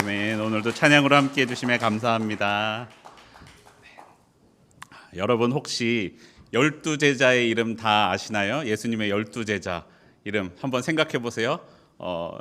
아멘. 오늘도 찬양으로 함께 해주심에 감사합니다. 네. 여러분 혹시 열두 제자의 이름 다 아시나요? 예수님의 열두 제자 이름 한번 생각해 보세요. 어,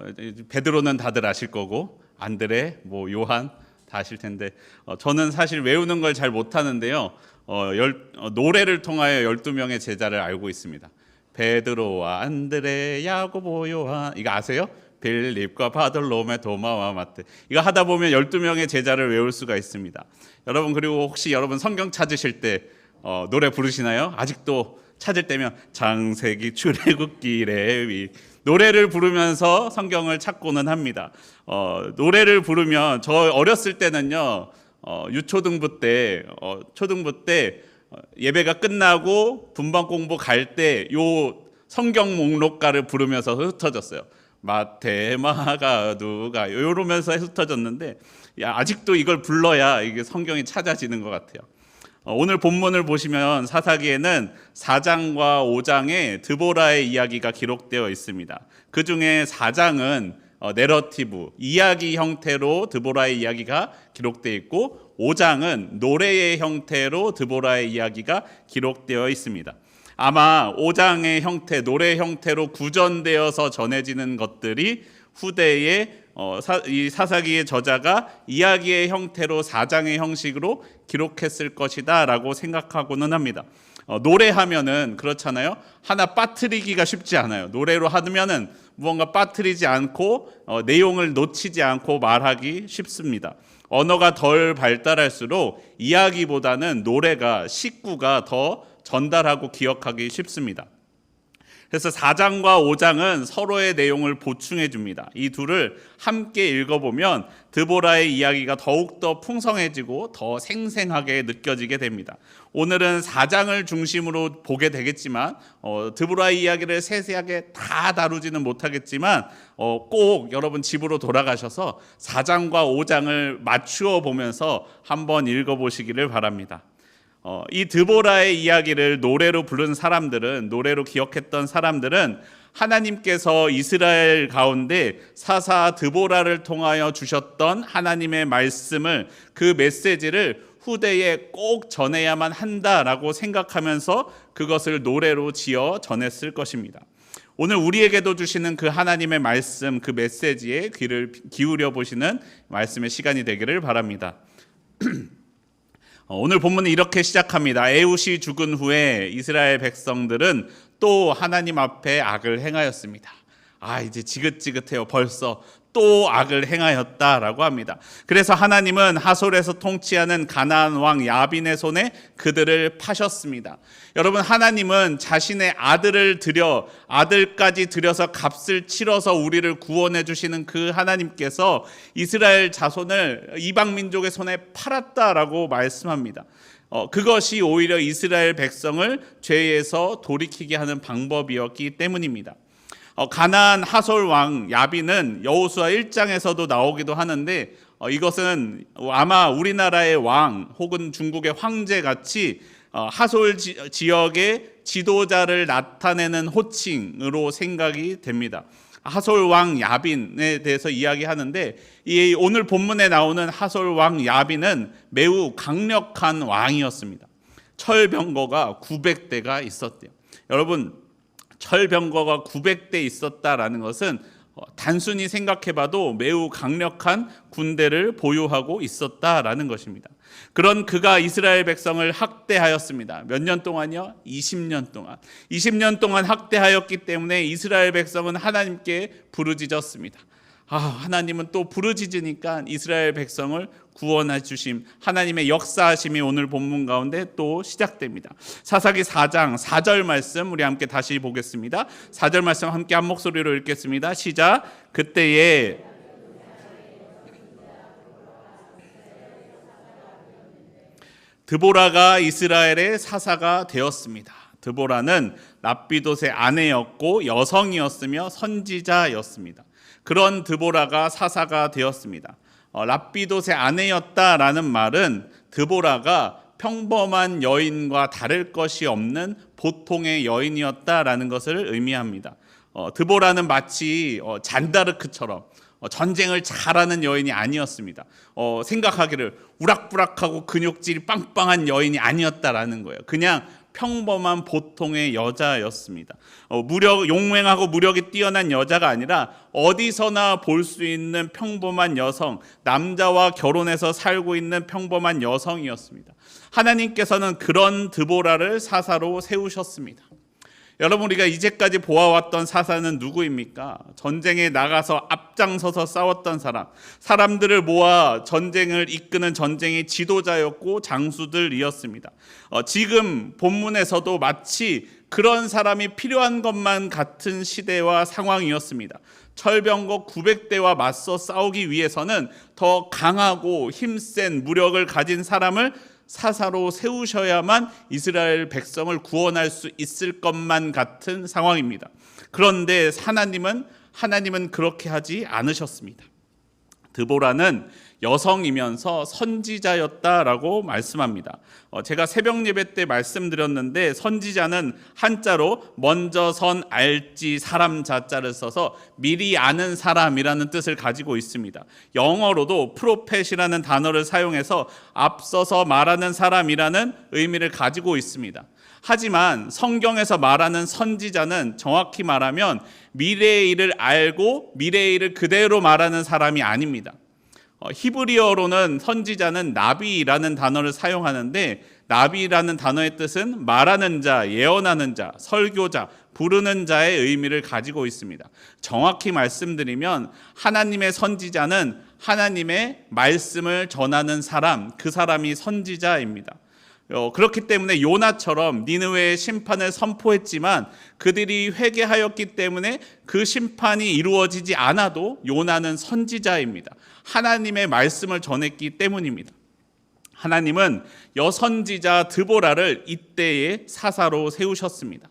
베드로는 다들 아실 거고 안드레, 뭐 요한 다 아실 텐데 어, 저는 사실 외우는 걸 잘 못하는데요. 어, 열, 어, 노래를 통하여 열두 명의 제자를 알고 있습니다. 베드로와 안드레, 야고보, 요한 이거 아세요? 빌립과 바돌로메, 도마와 마트 이거 하다 보면 12명의 제자를 외울 수가 있습니다. 여러분 그리고 혹시 여러분 성경 찾으실 때 어, 노래 부르시나요? 아직도 찾을 때면 장세기 출애굽기 레위 노래를 부르면서 성경을 찾고는 합니다. 어, 노래를 부르면 저 어렸을 때는요 어, 유초등부 때 어, 초등부 때 어, 예배가 끝나고 분반 공부 갈 때 요 성경 목록가를 부르면서 흩어졌어요. 마태, 마가, 누가 이러면서 흩어졌는데 야, 아직도 이걸 불러야 이게 성경이 찾아지는 것 같아요. 어, 오늘 본문을 보시면 사사기에는 4장과 5장에 드보라의 이야기가 기록되어 있습니다. 그 중에 4장은 어, 내러티브, 이야기 형태로 드보라의 이야기가 기록되어 있고 5장은 노래의 형태로 드보라의 이야기가 기록되어 있습니다. 아마 5장의 형태, 노래 형태로 구전되어서 전해지는 것들이 후대에 어, 사, 이 사사기의 저자가 이야기의 형태로 4장의 형식으로 기록했을 것이다라고 생각하고는 합니다. 어, 노래하면은 그렇잖아요. 하나 빠뜨리기가 쉽지 않아요. 노래로 하면은 무언가 빠뜨리지 않고 어, 내용을 놓치지 않고 말하기 쉽습니다. 언어가 덜 발달할수록 이야기보다는 노래가 식구가 더 전달하고 기억하기 쉽습니다. 그래서 4장과 5장은 서로의 내용을 보충해 줍니다. 이 둘을 함께 읽어보면 드보라의 이야기가 더욱더 풍성해지고 더 생생하게 느껴지게 됩니다. 오늘은 4장을 중심으로 보게 되겠지만 어, 드보라의 이야기를 세세하게 다 다루지는 못하겠지만 어, 꼭 여러분 집으로 돌아가셔서 4장과 5장을 맞추어 보면서 한번 읽어보시기를 바랍니다. 어, 이 드보라의 이야기를 노래로 부른 사람들은 노래로 기억했던 사람들은 하나님께서 이스라엘 가운데 사사 드보라를 통하여 주셨던 하나님의 말씀을 그 메시지를 후대에 꼭 전해야만 한다라고 생각하면서 그것을 노래로 지어 전했을 것입니다. 오늘 우리에게도 주시는 그 하나님의 말씀, 그 메시지에 귀를 기울여 보시는 말씀의 시간이 되기를 바랍니다. 어, 오늘 본문은 이렇게 시작합니다. 에웃이 죽은 후에 이스라엘 백성들은 또 하나님 앞에 악을 행하였습니다. 아, 이제 지긋지긋해요. 벌써 또 악을 행하였다라고 합니다. 그래서 하나님은 하솔에서 통치하는 가나안 왕 야빈의 손에 그들을 파셨습니다. 여러분 하나님은 자신의 아들을 들여 아들까지 들여서 값을 치러서 우리를 구원해 주시는 그 하나님께서 이스라엘 자손을 이방 민족의 손에 팔았다라고 말씀합니다. 어, 그것이 오히려 이스라엘 백성을 죄에서 돌이키게 하는 방법이었기 때문입니다. 어, 가나안 하솔 왕 야비는 여호수아 1장에서도 나오기도 하는데 어, 이것은 아마 우리나라의 왕 혹은 중국의 황제 같이 어, 하솔 지, 지역의 지도자를 나타내는 호칭으로 생각이 됩니다. 하솔 왕 야빈에 대해서 이야기하는데 이 오늘 본문에 나오는 하솔 왕 야빈은 매우 강력한 왕이었습니다. 철병거가 900대가 있었대요. 여러분 철병거가 900대 있었다라는 것은 어, 단순히 생각해봐도 매우 강력한 군대를 보유하고 있었다라는 것입니다. 그런 그가 이스라엘 백성을 학대하였습니다. 몇 년 동안요? 20년 동안. 20년 동안 학대하였기 때문에 이스라엘 백성은 하나님께 부르짖었습니다. 아, 하나님은 또 부르짖으니까 이스라엘 백성을 구원해 주심 하나님의 역사하심이 오늘 본문 가운데 또 시작됩니다. 사사기 4장 4절 말씀 우리 함께 다시 보겠습니다. 4절 말씀 함께 한 목소리로 읽겠습니다. 시작. 그때에 드보라가 이스라엘의 사사가 되었습니다. 드보라는 납비돗의 아내였고 여성이었으며 선지자였습니다. 그런 드보라가 사사가 되었습니다. 어, 랍비돗의 아내였다라는 말은 드보라가 평범한 여인과 다를 것이 없는 보통의 여인이었다라는 것을 의미합니다. 어, 드보라는 마치 어, 잔다르크처럼 어, 전쟁을 잘하는 여인이 아니었습니다. 어, 생각하기를 우락부락하고 근육질이 빵빵한 여인이 아니었다라는 거예요. 그냥 평범한 보통의 여자였습니다. 어, 무력 용맹하고 무력이 뛰어난 여자가 아니라 어디서나 볼 수 있는 평범한 여성, 남자와 결혼해서 살고 있는 평범한 여성이었습니다. 하나님께서는 그런 드보라를 사사로 세우셨습니다. 여러분 우리가 이제까지 보아왔던 사사는 누구입니까? 전쟁에 나가서 앞장서서 싸웠던 사람, 사람들을 모아 전쟁을 이끄는 전쟁의 지도자였고 장수들이었습니다. 어, 지금 본문에서도 마치 그런 사람이 필요한 것만 같은 시대와 상황이었습니다. 철병거 900대와 맞서 싸우기 위해서는 더 강하고 힘센 무력을 가진 사람을 사사로 세우셔야만 이스라엘 백성을 구원할 수 있을 것만 같은 상황입니다. 그런데 하나님은 하나님은 그렇게 하지 않으셨습니다. 드보라는 여성이면서 선지자였다라고 말씀합니다. 어, 제가 새벽 예배 때 말씀드렸는데 선지자는 한자로 먼저 선 알지 사람 자자를 써서 미리 아는 사람이라는 뜻을 가지고 있습니다. 영어로도 프로펫이라는 단어를 사용해서 앞서서 말하는 사람이라는 의미를 가지고 있습니다. 하지만 성경에서 말하는 선지자는 정확히 말하면 미래의 일을 알고 미래의 일을 그대로 말하는 사람이 아닙니다. 어, 히브리어로는 선지자는 나비라는 단어를 사용하는데 나비라는 단어의 뜻은 말하는 자, 예언하는 자, 설교자, 부르는 자의 의미를 가지고 있습니다. 정확히 말씀드리면 하나님의 선지자는 하나님의 말씀을 전하는 사람, 그 사람이 선지자입니다. 어, 그렇기 때문에 요나처럼 니느웨의 심판을 선포했지만 그들이 회개하였기 때문에 그 심판이 이루어지지 않아도 요나는 선지자입니다. 하나님의 말씀을 전했기 때문입니다. 하나님은 여선지자 드보라를 이때의 사사로 세우셨습니다.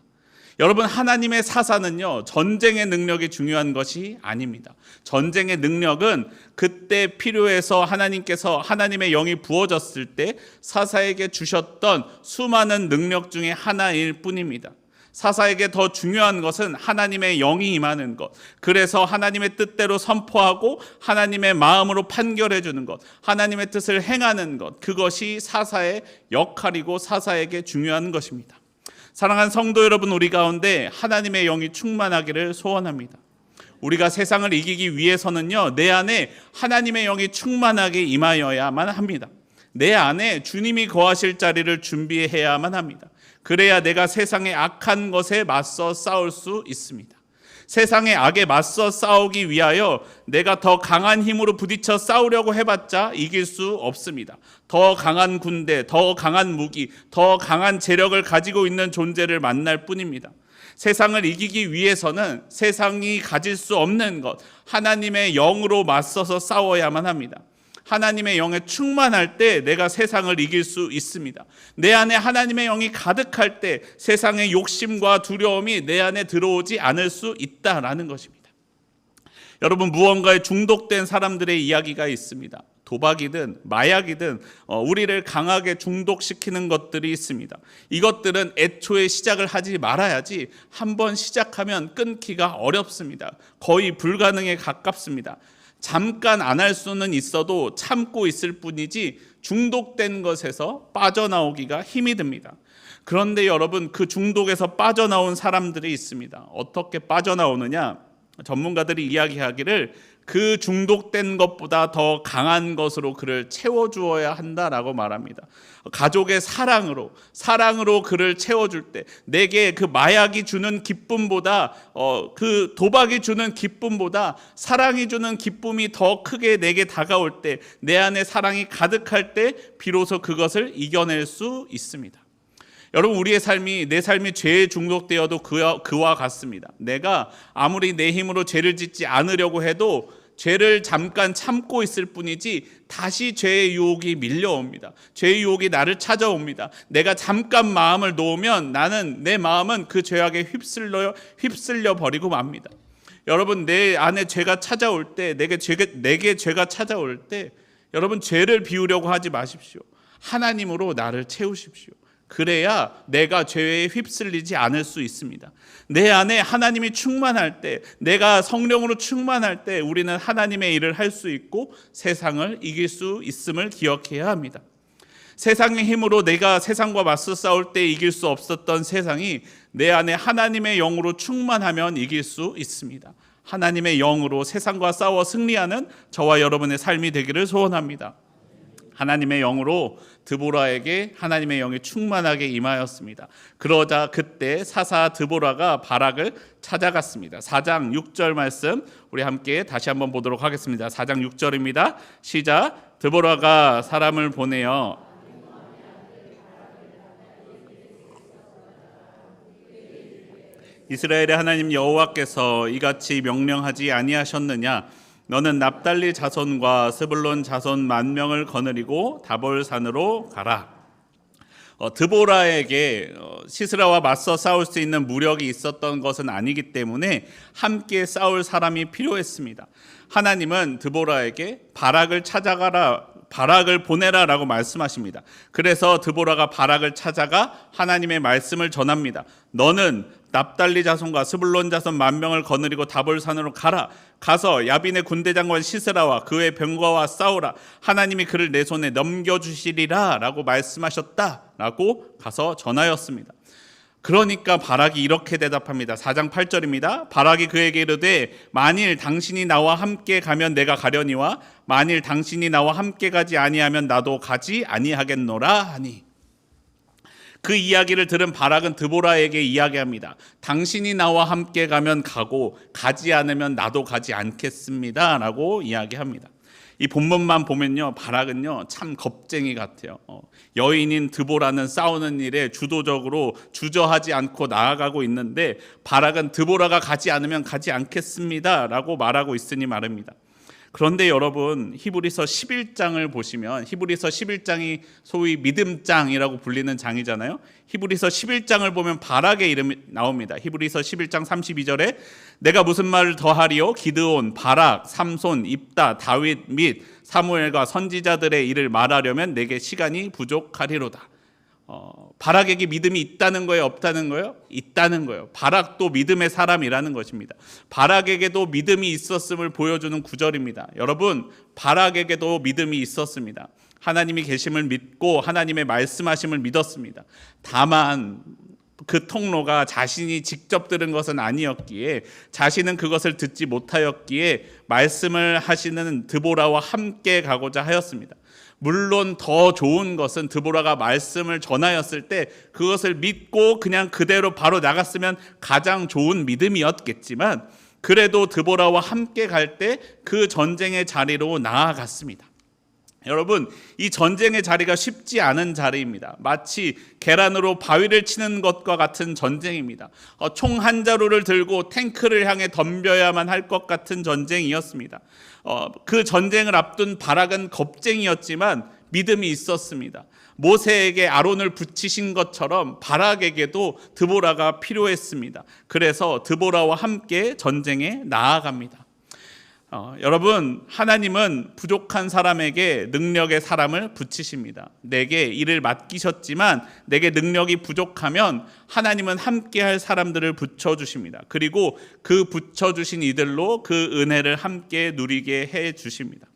여러분 하나님의 사사는요 전쟁의 능력이 중요한 것이 아닙니다. 전쟁의 능력은 그때 필요해서 하나님께서 하나님의 영이 부어졌을 때 사사에게 주셨던 수많은 능력 중에 하나일 뿐입니다. 사사에게 더 중요한 것은 하나님의 영이 임하는 것. 그래서 하나님의 뜻대로 선포하고 하나님의 마음으로 판결해 주는 것. 하나님의 뜻을 행하는 것. 그것이 사사의 역할이고 사사에게 중요한 것입니다. 사랑하는 성도 여러분, 우리 가운데 하나님의 영이 충만하기를 소원합니다. 우리가 세상을 이기기 위해서는요, 내 안에 하나님의 영이 충만하게 임하여야만 합니다. 내 안에 주님이 거하실 자리를 준비해야만 합니다. 그래야 내가 세상의 악한 것에 맞서 싸울 수 있습니다. 세상의 악에 맞서 싸우기 위하여 내가 더 강한 힘으로 부딪혀 싸우려고 해봤자 이길 수 없습니다. 더 강한 군대, 더 강한 무기, 더 강한 재력을 가지고 있는 존재를 만날 뿐입니다. 세상을 이기기 위해서는 세상이 가질 수 없는 것, 하나님의 영으로 맞서서 싸워야만 합니다. 하나님의 영에 충만할 때 내가 세상을 이길 수 있습니다. 내 안에 하나님의 영이 가득할 때 세상의 욕심과 두려움이 내 안에 들어오지 않을 수 있다라는 것입니다. 여러분 무언가에 중독된 사람들의 이야기가 있습니다. 도박이든 마약이든 어, 우리를 강하게 중독시키는 것들이 있습니다. 이것들은 애초에 시작을 하지 말아야지 한 번 시작하면 끊기가 어렵습니다. 거의 불가능에 가깝습니다. 잠깐 안 할 수는 있어도 참고 있을 뿐이지 중독된 것에서 빠져나오기가 힘이 듭니다. 그런데 여러분 그 중독에서 빠져나온 사람들이 있습니다. 어떻게 빠져나오느냐? 전문가들이 이야기하기를 그 중독된 것보다 더 강한 것으로 그를 채워주어야 한다라고 말합니다. 가족의 사랑으로, 사랑으로 그를 채워줄 때, 내게 그 마약이 주는 기쁨보다, 어, 그 도박이 주는 기쁨보다 사랑이 주는 기쁨이 더 크게 내게 다가올 때, 내 안에 사랑이 가득할 때, 비로소 그것을 이겨낼 수 있습니다. 여러분 우리의 삶이 내 삶이 죄에 중독되어도 그와, 그와 같습니다. 내가 아무리 내 힘으로 죄를 짓지 않으려고 해도 죄를 잠깐 참고 있을 뿐이지 다시 죄의 유혹이 밀려옵니다. 죄의 유혹이 나를 찾아옵니다. 내가 잠깐 마음을 놓으면 나는 내 마음은 그 죄악에 휩쓸려 휩쓸려 버리고 맙니다. 여러분 내 안에 죄가 찾아올 때 내게 죄 내게 죄가 찾아올 때 여러분 죄를 비우려고 하지 마십시오. 하나님으로 나를 채우십시오. 그래야 내가 죄에 휩쓸리지 않을 수 있습니다. 내 안에 하나님이 충만할 때, 내가 성령으로 충만할 때 우리는 하나님의 일을 할 수 있고 세상을 이길 수 있음을 기억해야 합니다. 세상의 힘으로 내가 세상과 맞서 싸울 때 이길 수 없었던 세상이 내 안에 하나님의 영으로 충만하면 이길 수 있습니다. 하나님의 영으로 세상과 싸워 승리하는 저와 여러분의 삶이 되기를 소원합니다. 하나님의 영으로 드보라에게 하나님의 영이 충만하게 임하였습니다. 그러자 그때 사사 드보라가 바락을 찾아갔습니다. 4장 6절 말씀 우리 함께 다시 한번 보도록 하겠습니다. 4장 6절입니다. 시작. 드보라가 사람을 보내어 이스라엘의 하나님 여호와께서 이같이 명령하지 아니하셨느냐 너는 납달리 자손과 스불론 자손 만 명을 거느리고 다볼산으로 가라. 어, 드보라에게 어, 시스라와 맞서 싸울 수 있는 무력이 있었던 것은 아니기 때문에 함께 싸울 사람이 필요했습니다. 하나님은 드보라에게 바락을 찾아가라 바락을 보내라라고 말씀하십니다. 그래서 드보라가 바락을 찾아가 하나님의 말씀을 전합니다. 너는 납달리 자손과 스불론 자손 만 명을 거느리고 다볼산으로 가라. 가서 야빈의 군대 장관 시스라와 그의 병거와 싸우라. 하나님이 그를 내 손에 넘겨 주시리라라고 말씀하셨다라고 가서 전하였습니다. 그러니까 바락이 이렇게 대답합니다. 4장 8절입니다. 바락이 그에게 이르되 만일 당신이 나와 함께 가면 내가 가려니와 만일 당신이 나와 함께 가지 아니하면 나도 가지 아니하겠노라 하니 그 이야기를 들은 바락은 드보라에게 이야기합니다. 당신이 나와 함께 가면 가고 가지 않으면 나도 가지 않겠습니다라고 이야기합니다. 이 본문만 보면요, 바락은요 참 겁쟁이 같아요. 어, 여인인 드보라는 싸우는 일에 주도적으로 주저하지 않고 나아가고 있는데 바락은 드보라가 가지 않으면 가지 않겠습니다 라고 말하고 있으니 말입니다. 그런데 여러분 히브리서 11장을 보시면 히브리서 11장이 소위 믿음장이라고 불리는 장이잖아요. 히브리서 11장을 보면 바락의 이름이 나옵니다. 히브리서 11장 32절에 내가 무슨 말을 더하리요 기드온, 바락, 삼손, 입다, 다윗 및 사무엘과 선지자들의 일을 말하려면 내게 시간이 부족하리로다. 어, 바락에게 믿음이 있다는 거예요, 없다는 거예요? 있다는 거예요. 바락도 믿음의 사람이라는 것입니다. 바락에게도 믿음이 있었음을 보여주는 구절입니다. 여러분, 바락에게도 믿음이 있었습니다. 하나님이 계심을 믿고 하나님의 말씀하심을 믿었습니다. 다만 그 통로가 자신이 직접 들은 것은 아니었기에 자신은 그것을 듣지 못하였기에 말씀을 하시는 드보라와 함께 가고자 하였습니다. 물론 더 좋은 것은 드보라가 말씀을 전하였을 때 그것을 믿고 그냥 그대로 바로 나갔으면 가장 좋은 믿음이었겠지만 그래도 드보라와 함께 갈 때 그 전쟁의 자리로 나아갔습니다. 여러분, 이 전쟁의 자리가 쉽지 않은 자리입니다. 마치 계란으로 바위를 치는 것과 같은 전쟁입니다. 어, 총한 자루를 들고 탱크를 향해 덤벼야만 할 것 같은 전쟁이었습니다. 어, 그 전쟁을 앞둔 바락은 겁쟁이였지만 믿음이 있었습니다. 모세에게 아론을 붙이신 것처럼 바락에게도 드보라가 필요했습니다. 그래서 드보라와 함께 전쟁에 나아갑니다. 어, 여러분, 하나님은 부족한 사람에게 능력의 사람을 붙이십니다. 내게 일을 맡기셨지만 내게 능력이 부족하면 하나님은 함께할 사람들을 붙여 주십니다. 그리고 그 붙여 주신 이들로 그 은혜를 함께 누리게 해 주십니다.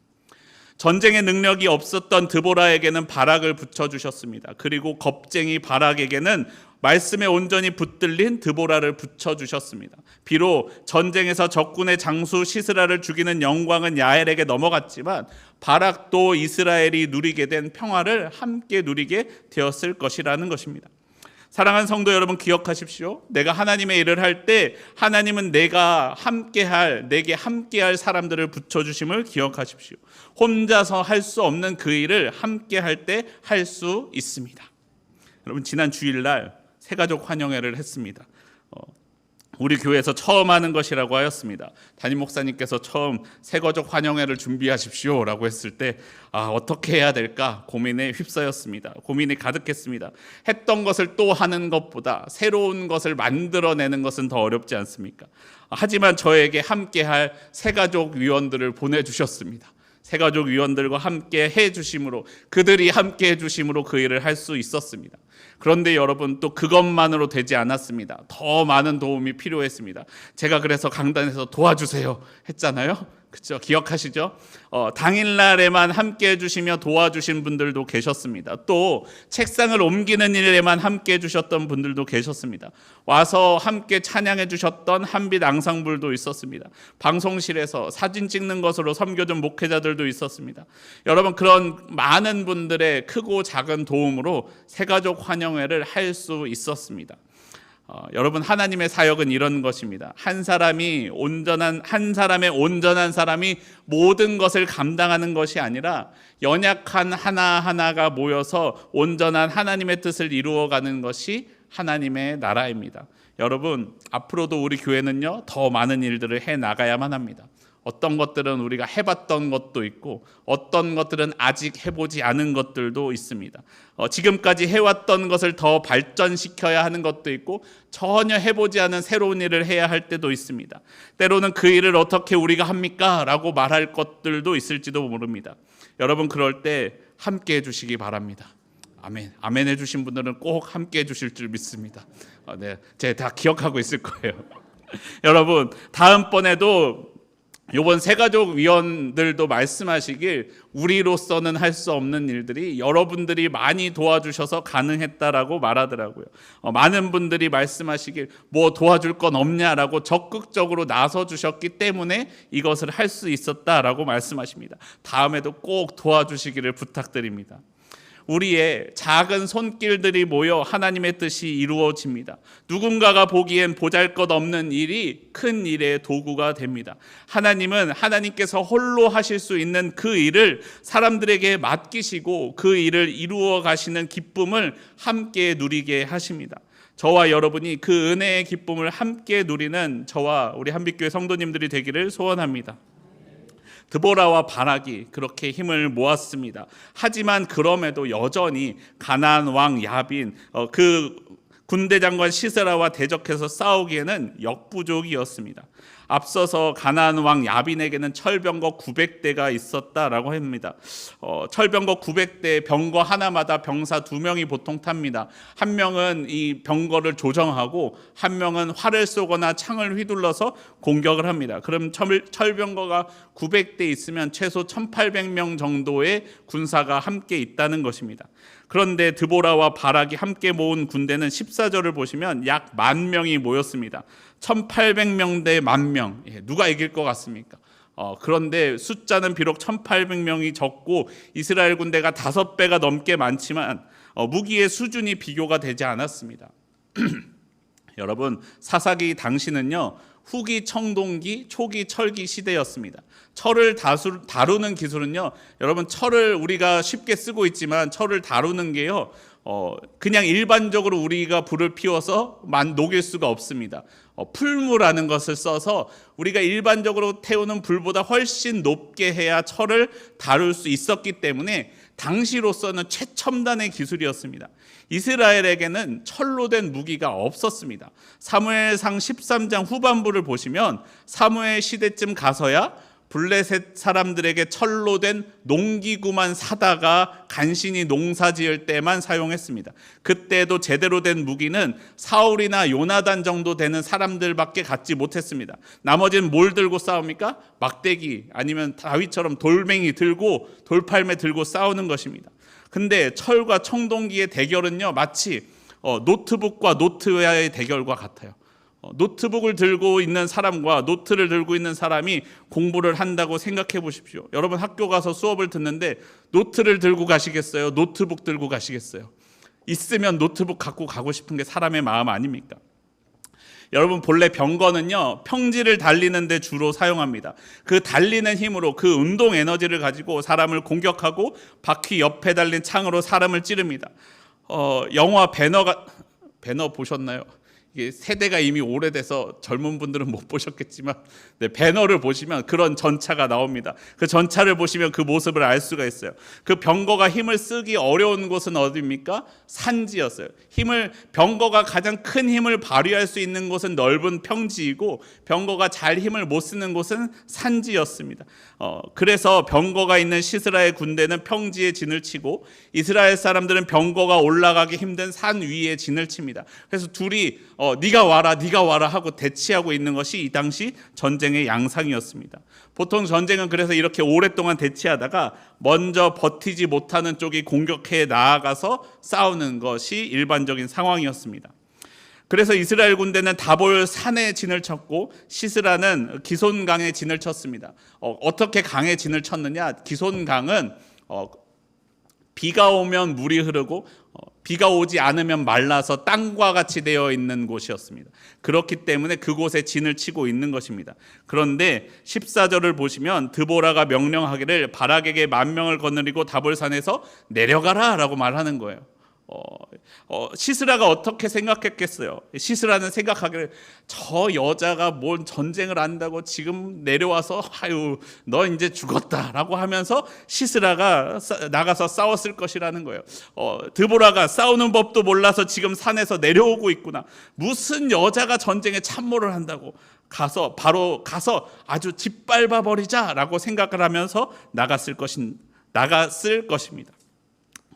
전쟁의 능력이 없었던 드보라에게는 바락을 붙여주셨습니다. 그리고 겁쟁이 바락에게는 말씀에 온전히 붙들린 드보라를 붙여주셨습니다. 비록 전쟁에서 적군의 장수 시스라를 죽이는 영광은 야엘에게 넘어갔지만 바락도 이스라엘이 누리게 된 평화를 함께 누리게 되었을 것이라는 것입니다. 사랑하는 성도 여러분 기억하십시오. 내가 하나님의 일을 할 때 하나님은 내가 함께할 내게 함께할 사람들을 붙여 주심을 기억하십시오. 혼자서 할 수 없는 그 일을 함께할 때 할 수 있습니다. 여러분 지난 주일날 새가족 환영회를 했습니다. 어, 우리 교회에서 처음 하는 것이라고 하였습니다. 담임 목사님께서 처음 새거족 환영회를 준비하십시오라고 했을 때 아, 어떻게 해야 될까 고민에 휩싸였습니다. 고민이 가득했습니다. 했던 것을 또 하는 것보다 새로운 것을 만들어내는 것은 더 어렵지 않습니까? 하지만 저에게 함께할 새가족 위원들을 보내주셨습니다. 새가족 위원들과 함께 해 주심으로 그들이 함께 해 주심으로 그 일을 할 수 있었습니다. 그런데 여러분 또 그것만으로 되지 않았습니다. 더 많은 도움이 필요했습니다. 제가 그래서 강단에서 도와주세요 했잖아요. 그죠? 기억하시죠? 어, 당일날에만 함께 해주시며 도와주신 분들도 계셨습니다. 또 책상을 옮기는 일에만 함께 해주셨던 분들도 계셨습니다. 와서 함께 찬양해 주셨던 한빛 앙상블도 있었습니다. 방송실에서 사진 찍는 것으로 섬겨준 목회자들도 있었습니다. 여러분 그런 많은 분들의 크고 작은 도움으로 새가족 환영회를 할 수 있었습니다. 어, 여러분 하나님의 사역은 이런 것입니다. 한 사람이 온전한 한 사람의 온전한 사람이 모든 것을 감당하는 것이 아니라 연약한 하나 하나가 모여서 온전한 하나님의 뜻을 이루어 가는 것이 하나님의 나라입니다. 여러분 앞으로도 우리 교회는요 더 많은 일들을 해 나가야만 합니다. 어떤 것들은 우리가 해봤던 것도 있고 어떤 것들은 아직 해보지 않은 것들도 있습니다. 어, 지금까지 해왔던 것을 더 발전시켜야 하는 것도 있고 전혀 해보지 않은 새로운 일을 해야 할 때도 있습니다. 때로는 그 일을 어떻게 우리가 합니까? 라고 말할 것들도 있을지도 모릅니다. 여러분 그럴 때 함께 해주시기 바랍니다. 아멘. 아멘 해주신 분들은 꼭 함께 해주실 줄 믿습니다. 어, 네, 제가 다 기억하고 있을 거예요. 여러분 다음번에도 요번 세가족 위원들도 말씀하시길 우리로서는 할 수 없는 일들이 여러분들이 많이 도와주셔서 가능했다라고 말하더라고요. 어, 많은 분들이 말씀하시길 뭐 도와줄 건 없냐라고 적극적으로 나서 주셨기 때문에 이것을 할 수 있었다라고 말씀하십니다. 다음에도 꼭 도와주시기를 부탁드립니다. 우리의 작은 손길들이 모여 하나님의 뜻이 이루어집니다. 누군가가 보기엔 보잘 것 없는 일이 큰 일의 도구가 됩니다. 하나님은 하나님께서 홀로 하실 수 있는 그 일을 사람들에게 맡기시고 그 일을 이루어 가시는 기쁨을 함께 누리게 하십니다. 저와 여러분이 그 은혜의 기쁨을 함께 누리는 저와 우리 한빛교회 성도님들이 되기를 소원합니다. 드보라와 바락이 그렇게 힘을 모았습니다. 하지만 그럼에도 여전히 가나안 왕 야빈 어, 그 군대 장관 시세라와 대적해서 싸우기에는 역부족이었습니다. 앞서서 가나안 왕 야빈에게는 철병거 900대가 있었다라고 합니다. 어, 철병거 900대 병거 하나마다 병사 두 명이 보통 탑니다. 한 명은 이 병거를 조정하고 한 명은 활을 쏘거나 창을 휘둘러서 공격을 합니다. 그럼 철, 철병거가 900대 있으면 최소 1,800명 정도의 군사가 함께 있다는 것입니다. 그런데 드보라와 바락이 함께 모은 군대는 14절을 보시면 약 만 명이 모였습니다. 1,800명 대 만 명. 예, 누가 이길 것 같습니까? 어, 그런데 숫자는 비록 1,800명이 적고 이스라엘 군대가 다섯 배가 넘게 많지만 어, 무기의 수준이 비교가 되지 않았습니다. 여러분 사사기 당시는요 후기 청동기 초기 철기 시대였습니다. 철을 다수, 다루는 기술은요 여러분 철을 우리가 쉽게 쓰고 있지만 철을 다루는 게요 어, 그냥 일반적으로 우리가 불을 피워서 만 녹일 수가 없습니다. 어, 풀무라는 것을 써서 우리가 일반적으로 태우는 불보다 훨씬 높게 해야 철을 다룰 수 있었기 때문에 당시로서는 최첨단의 기술이었습니다. 이스라엘에게는 철로 된 무기가 없었습니다. 사무엘상 13장 후반부를 보시면 사무엘 시대쯤 가서야 블레셋 사람들에게 철로 된 농기구만 사다가 간신히 농사 지을 때만 사용했습니다. 그때도 제대로 된 무기는 사울이나 요나단 정도 되는 사람들밖에 갖지 못했습니다. 나머지는 뭘 들고 싸웁니까? 막대기 아니면 다윗처럼 돌멩이 들고 돌팔매 들고 싸우는 것입니다. 근데 철과 청동기의 대결은요 마치 어, 노트북과 노트와의 대결과 같아요. 어, 노트북을 들고 있는 사람과 노트를 들고 있는 사람이 공부를 한다고 생각해 보십시오. 여러분 학교 가서 수업을 듣는데 노트를 들고 가시겠어요? 노트북 들고 가시겠어요? 있으면 노트북 갖고 가고 싶은 게 사람의 마음 아닙니까? 여러분 본래 병거는요 평지를 달리는데 주로 사용합니다. 그 달리는 힘으로 그 운동 에너지를 가지고 사람을 공격하고 바퀴 옆에 달린 창으로 사람을 찌릅니다. 어, 영화 배너가 배너 보셨나요? 이게 세대가 이미 오래돼서 젊은 분들은 못 보셨겠지만 네, 배너를 보시면 그런 전차가 나옵니다. 그 전차를 보시면 그 모습을 알 수가 있어요. 그 병거가 힘을 쓰기 어려운 곳은 어디입니까? 산지였어요. 힘을 병거가 가장 큰 힘을 발휘할 수 있는 곳은 넓은 평지이고 병거가 잘 힘을 못 쓰는 곳은 산지였습니다. 어, 그래서 병거가 있는 시스라의 군대는 평지에 진을 치고 이스라엘 사람들은 병거가 올라가기 힘든 산 위에 진을 칩니다. 그래서 둘이 어, 네가 와라, 네가 와라 하고 대치하고 있는 것이 이 당시 전쟁의 양상이었습니다. 보통 전쟁은 그래서 이렇게 오랫동안 대치하다가 먼저 버티지 못하는 쪽이 공격해 나아가서 싸우는 것이 일반적인 상황이었습니다. 그래서 이스라엘 군대는 다볼 산에 진을 쳤고 시스라는 기손강에 진을 쳤습니다. 어, 떻게 강에 진을 쳤느냐? 기손강은 어, 비가 오면 물이 흐르고 어, 비가 오지 않으면 말라서 땅과 같이 되어 있는 곳이었습니다. 그렇기 때문에 그곳에 진을 치고 있는 것입니다. 그런데 14절을 보시면 드보라가 명령하기를 바락에게 만 명을 거느리고 다볼산에서 내려가라 라고 말하는 거예요. 어, 어, 시스라가 어떻게 생각했겠어요? 시스라는 생각하기를 저 여자가 뭔 전쟁을 한다고 지금 내려와서 아유 너 이제 죽었다라고 하면서 시스라가 싸- 나가서 싸웠을 것이라는 거예요. 어, 드보라가 싸우는 법도 몰라서 지금 산에서 내려오고 있구나. 무슨 여자가 전쟁에 참모를 한다고 가서 바로 가서 아주 짓밟아 버리자라고 생각을 하면서 나갔을 것인 나갔을 것입니다.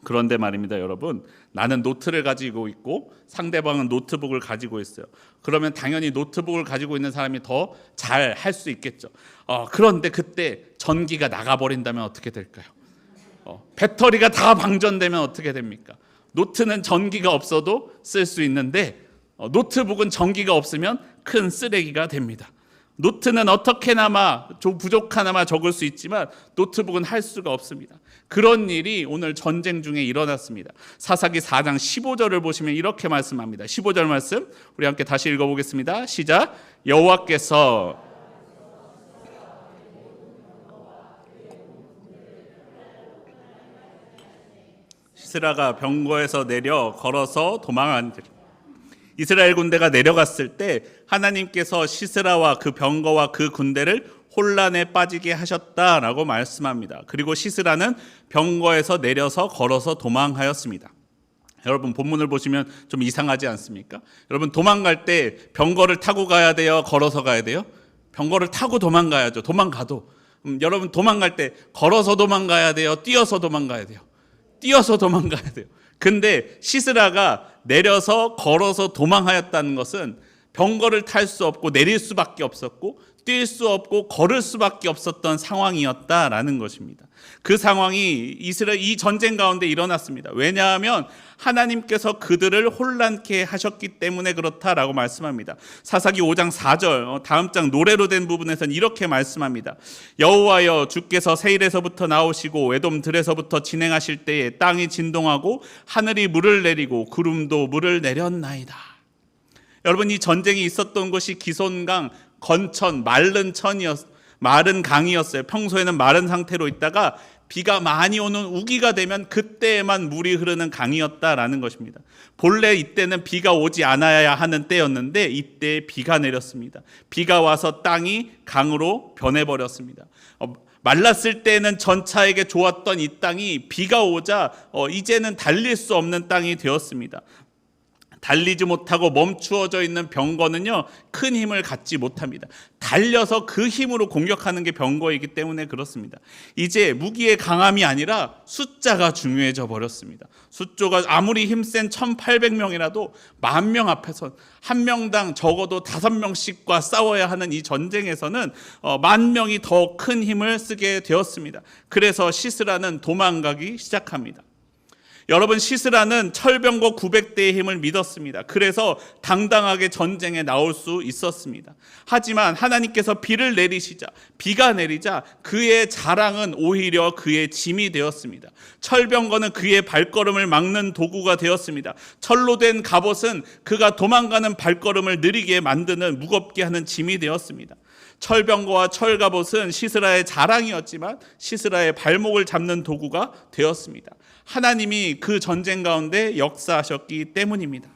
그런데 말입니다, 여러분. 나는 노트를 가지고 있고 상대방은 노트북을 가지고 있어요. 그러면 당연히 노트북을 가지고 있는 사람이 더 잘 할 수 있겠죠. 어, 그런데 그때 전기가 나가버린다면 어떻게 될까요? 어, 배터리가 다 방전되면 어떻게 됩니까? 노트는 전기가 없어도 쓸 수 있는데 어, 노트북은 전기가 없으면 큰 쓰레기가 됩니다. 노트는 어떻게나마 좀 부족하나마 적을 수 있지만 노트북은 할 수가 없습니다. 그런 일이 오늘 전쟁 중에 일어났습니다. 사사기 4장 15절을 보시면 이렇게 말씀합니다. 15절 말씀 우리 함께 다시 읽어보겠습니다. 시작. 여호와께서 시스라가 병거에서 내려 걸어서 도망한지라. 이스라엘 군대가 내려갔을 때 하나님께서 시스라와 그 병거와 그 군대를 혼란에 빠지게 하셨다라고 말씀합니다. 그리고 시스라는 병거에서 내려서 걸어서 도망하였습니다. 여러분 본문을 보시면 좀 이상하지 않습니까? 여러분 도망갈 때 병거를 타고 가야 돼요, 걸어서 가야 돼요? 병거를 타고 도망가야죠. 도망가도 음, 여러분 도망갈 때 걸어서 도망가야 돼요, 뛰어서 도망가야 돼요. 뛰어서 도망가야 돼요. 근데 시스라가 내려서 걸어서 도망하였다는 것은 병거를 탈 수 없고 내릴 수밖에 없었고 뛸 수 없고 걸을 수밖에 없었던 상황이었다라는 것입니다. 그 상황이 이스라엘 이 전쟁 가운데 일어났습니다. 왜냐하면 하나님께서 그들을 혼란케 하셨기 때문에 그렇다라고 말씀합니다. 사사기 5장 4절 어, 다음 장 노래로 된 부분에서는 이렇게 말씀합니다. 여호와여 주께서 세일에서부터 나오시고 에돔 들에서부터 진행하실 때에 땅이 진동하고 하늘이 물을 내리고 구름도 물을 내렸나이다. 여러분 이 전쟁이 있었던 곳이 기손강 건천 마른 천이었 마른 강이었어요. 평소에는 마른 상태로 있다가 비가 많이 오는 우기가 되면 그때에만 물이 흐르는 강이었다라는 것입니다. 본래 이때는 비가 오지 않아야 하는 때였는데 이때 비가 내렸습니다. 비가 와서 땅이 강으로 변해버렸습니다. 어, 말랐을 때는 전차에게 좋았던 이 땅이 비가 오자 어, 이제는 달릴 수 없는 땅이 되었습니다. 달리지 못하고 멈추어져 있는 병거는요 큰 힘을 갖지 못합니다. 달려서 그 힘으로 공격하는 게 병거이기 때문에 그렇습니다. 이제 무기의 강함이 아니라 숫자가 중요해져 버렸습니다. 숫자가 아무리 힘센 1,800명이라도 만 명 앞에서 한 명당 적어도 다섯 명씩과 싸워야 하는 이 전쟁에서는 어, 만 명이 더 큰 힘을 쓰게 되었습니다. 그래서 시스라는 도망가기 시작합니다. 여러분 시스라는 철병거 900대의 힘을 믿었습니다. 그래서 당당하게 전쟁에 나올 수 있었습니다. 하지만 하나님께서 비를 내리시자 비가 내리자 그의 자랑은 오히려 그의 짐이 되었습니다. 철병거는 그의 발걸음을 막는 도구가 되었습니다. 철로 된 갑옷은 그가 도망가는 발걸음을 느리게 만드는 무겁게 하는 짐이 되었습니다. 철병거와 철갑옷은 시스라의 자랑이었지만 시스라의 발목을 잡는 도구가 되었습니다. 하나님이 그 전쟁 가운데 역사하셨기 때문입니다.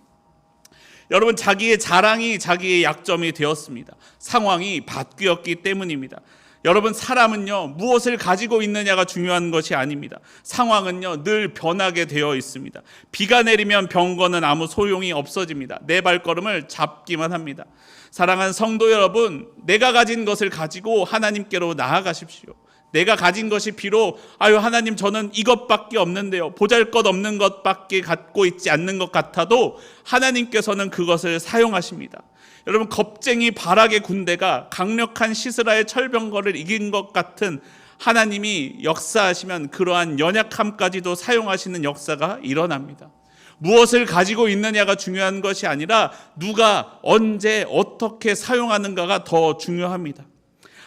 여러분 자기의 자랑이 자기의 약점이 되었습니다. 상황이 바뀌었기 때문입니다. 여러분 사람은요 무엇을 가지고 있느냐가 중요한 것이 아닙니다. 상황은요 늘 변하게 되어 있습니다. 비가 내리면 병거는 아무 소용이 없어집니다. 내 발걸음을 잡기만 합니다. 사랑하는 성도 여러분, 내가 가진 것을 가지고 하나님께로 나아가십시오. 내가 가진 것이 비록 아유 하나님 저는 이것밖에 없는데요. 보잘것 없는 것밖에 갖고 있지 않는 것 같아도 하나님께서는 그것을 사용하십니다. 여러분 겁쟁이 바락의 군대가 강력한 시스라의 철병거를 이긴 것 같은 하나님이 역사하시면 그러한 연약함까지도 사용하시는 역사가 일어납니다. 무엇을 가지고 있느냐가 중요한 것이 아니라 누가 언제 어떻게 사용하는가가 더 중요합니다.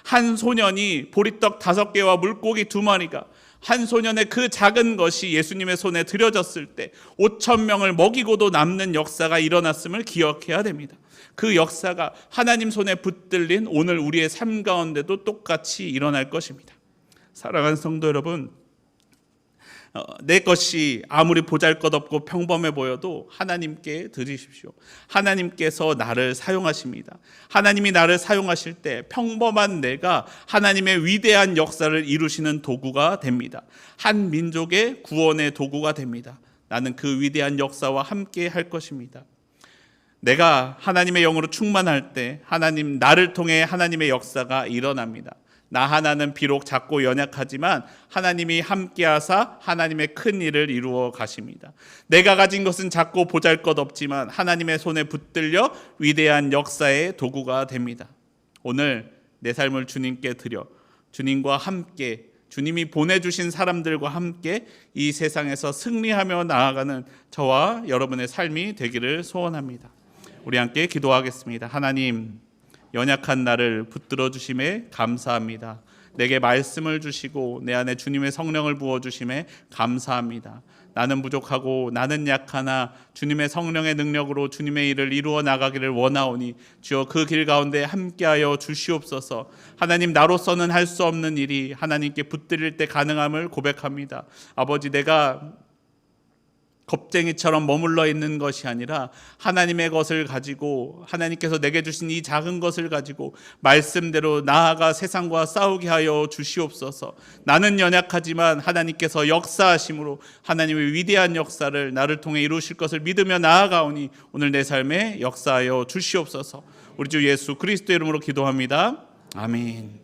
한 소년이 보리떡 다섯 개와 물고기 두 마리가 한 소년의 그 작은 것이 예수님의 손에 들여졌을 때 5천 명을 먹이고도 남는 역사가 일어났음을 기억해야 됩니다. 그 역사가 하나님 손에 붙들린 오늘 우리의 삶 가운데도 똑같이 일어날 것입니다. 사랑하는 성도 여러분, 어, 내 것이 아무리 보잘것없고 평범해 보여도 하나님께 드리십시오. 하나님께서 나를 사용하십니다. 하나님이 나를 사용하실 때 평범한 내가 하나님의 위대한 역사를 이루시는 도구가 됩니다. 한 민족의 구원의 도구가 됩니다. 나는 그 위대한 역사와 함께 할 것입니다. 내가 하나님의 영으로 충만할 때 하나님 나를 통해 하나님의 역사가 일어납니다. 나 하나는 비록 작고 연약하지만 하나님이 함께하사 하나님의 큰 일을 이루어 가십니다. 내가 가진 것은 작고 보잘것없지만 하나님의 손에 붙들려 위대한 역사의 도구가 됩니다. 오늘 내 삶을 주님께 드려 주님과 함께 주님이 보내주신 사람들과 함께 이 세상에서 승리하며 나아가는 저와 여러분의 삶이 되기를 소원합니다. 우리 함께 기도하겠습니다. 하나님 연약한 나를 붙들어 주심에 감사합니다. 내게 말씀을 주시고 내 안에 주님의 성령을 부어 주심에 감사합니다. 나는 부족하고 나는 약하나 주님의 성령의 능력으로 주님의 일을 이루어 나가기를 원하오니 주여 그 길 가운데 함께하여 주시옵소서. 하나님 나로서는 할 수 없는 일이 하나님께 붙들릴 때 가능함을 고백합니다. 아버지 내가 겁쟁이처럼 머물러 있는 것이 아니라 하나님의 것을 가지고 하나님께서 내게 주신 이 작은 것을 가지고 말씀대로 나아가 세상과 싸우게 하여 주시옵소서. 나는 연약하지만 하나님께서 역사하심으로 하나님의 위대한 역사를 나를 통해 이루실 것을 믿으며 나아가오니 오늘 내 삶에 역사하여 주시옵소서. 우리 주 예수 그리스도 이름으로 기도합니다. 아멘.